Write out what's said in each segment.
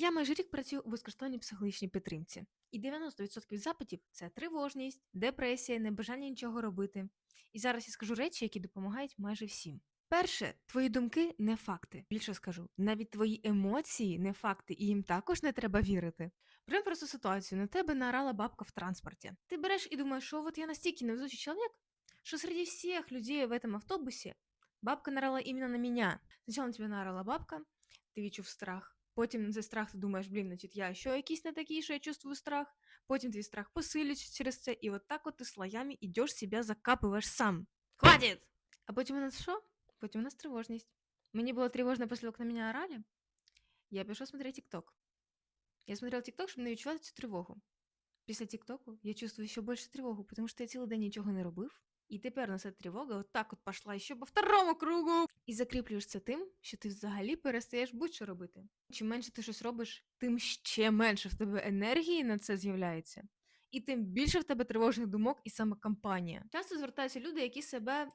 Я майже рік працюю у безкоштовній психологічній підтримці, і 90% запитів це тривожність, депресія, небажання нічого робити. І зараз я скажу речі, які допомагають майже всім. Перше, твої думки не факти. Більше скажу, навіть твої емоції не факти, і їм також не треба вірити. Прям просто ситуацію, на тебе наорала бабка в транспорті. Ти береш і думаєш, що от я настільки невезучий чоловік, что среди всех людей в этом автобусе бабка наорала именно на меня. Сначала на тебя наорала бабка, ти відчув страх. Потім цей страх ти думаєш, блін, значить, я що якийсь не такий, що я чувствую страх. Потім твій страх посилюється через це, і от так от ти слоями ідеш себе закапуєш сам. Хватит! А потім у нас що? Потім у нас тривожність. Мені було тривожно після того, як на мене орали. Я пішов смотреть ТикТок. Я смотрел ТикТок, щоб не відчувати цю тривогу. Після ТикТоку я чувствую ще більше тривогу, тому що я цілий день нічого не робив. І тепер на ця тривога от так от пішла ще по второму кругу. І закріплюєш це тим, що ти взагалі перестаєш будь-що робити. Чим менше ти щось робиш, тим ще менше в тебе енергії на це з'являється. І тим більше в тебе тривожних думок і саме кампанія. Часто звертаються люди, які себе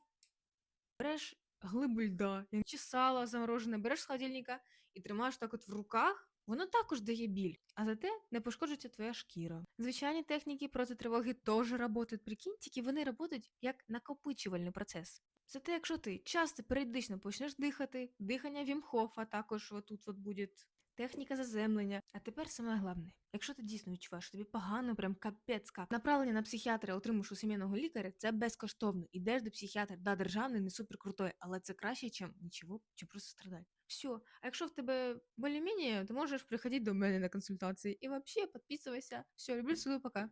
береш глибу льда, чи сало заморожене, береш з холодильника і тримаєш так от в руках. Воно також дає біль, а зате не пошкоджується твоя шкіра. Звичайні техніки проти тривоги теж працюють, прикинь, тільки вони працюють як накопичувальний процес. Зате, якщо ти часто періодично почнеш дихати, дихання Вімхофа також отут от буде техніка заземлення. А тепер саме головне, якщо ти дійсно відчуваєш, тобі погано, прям капець как. Направлення на психіатра, отримуєш у сімейного лікаря, це безкоштовно. Ідеш до психіатра, да, державний, не супер крутой, але це краще, ніж нічого, чи просто страдати. Все. А якщо в тебе то можеш приходити до мене на консультації. І взагалі підписуйся. Все, люблю, цілую, пока.